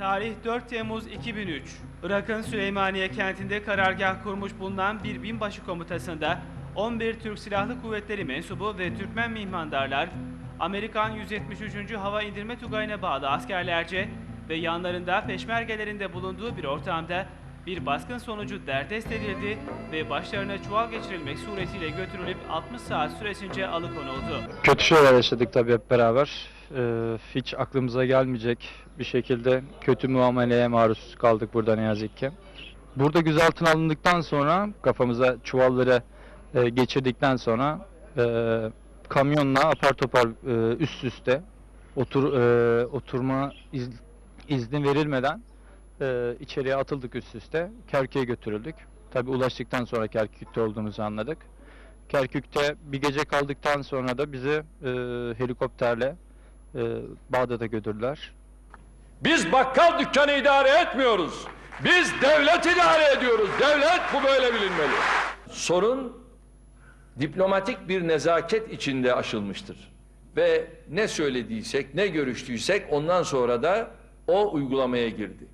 Tarih 4 Temmuz 2003. Irak'ın Süleymaniye kentinde karargah kurmuş bulunan bir binbaşı komutasında 11 Türk Silahlı Kuvvetleri mensubu ve Türkmen mihmandarlar, Amerikan 173. Hava İndirme Tugayı'na bağlı askerlerce ve yanlarında peşmergelerinde bulunduğu bir ortamda bir baskın sonucu derdest edildi ve başlarına çuval geçirilmek suretiyle götürülüp 60 saat süresince alıkonuldu. Kötü şeyler yaşadık tabii hep beraber. Ee, hiç aklımıza gelmeyecek bir şekilde kötü muameleye maruz kaldık burada ne yazık ki. Burada gözaltına alındıktan sonra kafamıza çuvalları e, geçirdikten sonra e, kamyonla apar topar e, üst üste otur e, oturma iz- izni verilmeden e, içeriye atıldık üst üste. Kerkük'e götürüldük. Tabii ulaştıktan sonra Kerkük'te olduğumuzu anladık. Kerkük'te bir gece kaldıktan sonra da bizi e, helikopterle e, Bağdat'a götürdüler. Biz bakkal dükkanı idare etmiyoruz. Biz devlet idare ediyoruz. Devlet bu böyle bilinmeli. Sorun diplomatik bir nezaket içinde aşılmıştır. Ve ne söylediysek, ne görüştüysek ondan sonra da o uygulamaya girdi.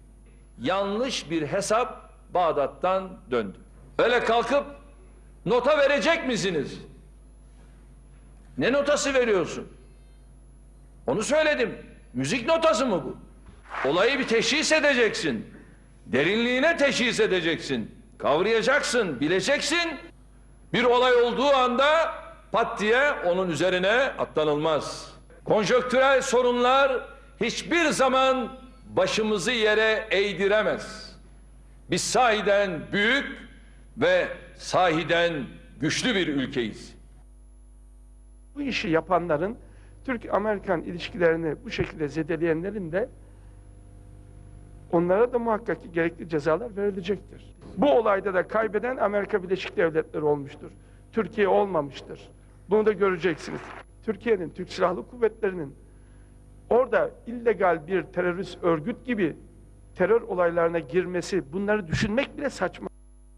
Yanlış bir hesap Bağdat'tan döndü. Öyle kalkıp nota verecek misiniz? Ne notası veriyorsun? Onu söyledim. Müzik notası mı bu? Olayı bir teşhis edeceksin. Derinliğine teşhis edeceksin. Kavrayacaksın, bileceksin. Bir olay olduğu anda pat diye onun üzerine atlanılmaz. Konjöktürel sorunlar hiçbir zaman başımızı yere eğdiremez. Biz sahiden büyük ve sahiden güçlü bir ülkeyiz. Bu işi yapanların Türk-Amerikan ilişkilerini bu şekilde zedeleyenlerin de onlara da muhakkak ki gerekli cezalar verilecektir. Bu olayda da kaybeden Amerika Birleşik Devletleri olmuştur. Türkiye olmamıştır. Bunu da göreceksiniz. Türkiye'nin, Türk Silahlı Kuvvetleri'nin orada illegal bir terörist örgüt gibi terör olaylarına girmesi, bunları düşünmek bile saçma.